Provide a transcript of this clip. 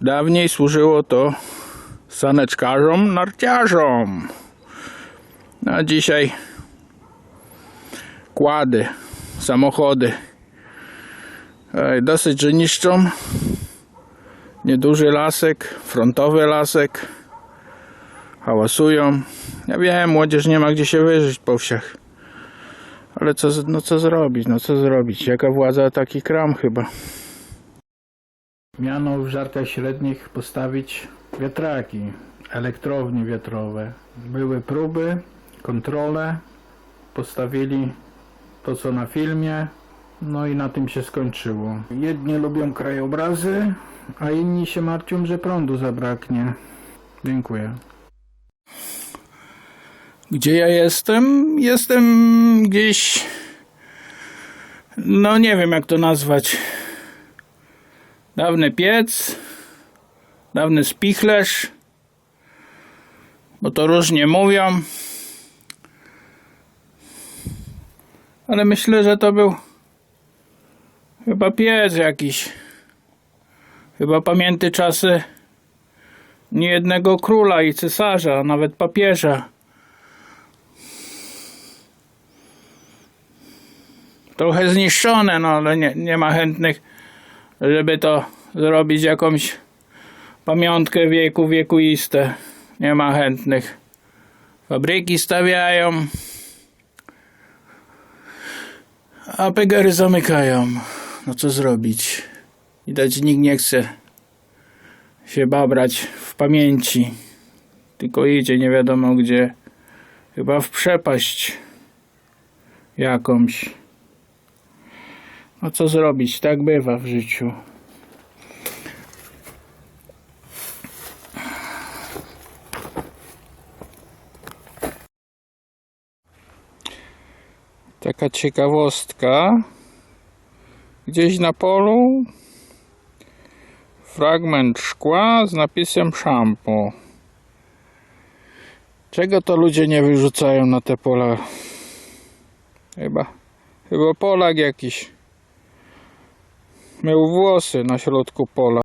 Dawniej służyło to saneczkarzom, narciarzom. A dzisiaj kłady, samochody. Dosyć, że niszczą. Nieduży lasek, frontowy lasek. Hałasują. Ja wiem, młodzież nie ma gdzie się wyżyć po wsiach. Ale co, no co zrobić, no co zrobić? Jaka władza, taki kram chyba. Miano w żartach średnich postawić wiatraki, elektrownie wiatrowe. Były próby, kontrole, postawili to co na filmie, no i na tym się skończyło. Jedni lubią krajobrazy, a inni się martwią, że prądu zabraknie. Dziękuję. Gdzie ja jestem? Jestem gdzieś. No nie wiem jak to nazwać. Dawny piec, dawny spichlerz, bo to różnie mówią. Ale myślę, że to był chyba piec jakiś. Chyba pamięty czasy niejednego króla i cesarza, a nawet papieża. Trochę zniszczone, no ale nie, nie ma chętnych żeby to zrobić jakąś pamiątkę wieku wiekuiste. Nie ma chętnych. Fabryki stawiają, a pegery zamykają. No co zrobić? Widać nikt nie chce się babrać w pamięci. Tylko idzie nie wiadomo gdzie. Chyba w przepaść jakąś. No co zrobić? Tak bywa w życiu. Taka ciekawostka. Gdzieś na polu fragment szkła z napisem shampoo. Czego to ludzie nie wyrzucają na te pola? Chyba, chyba Polak jakiś mył włosy na środku pola.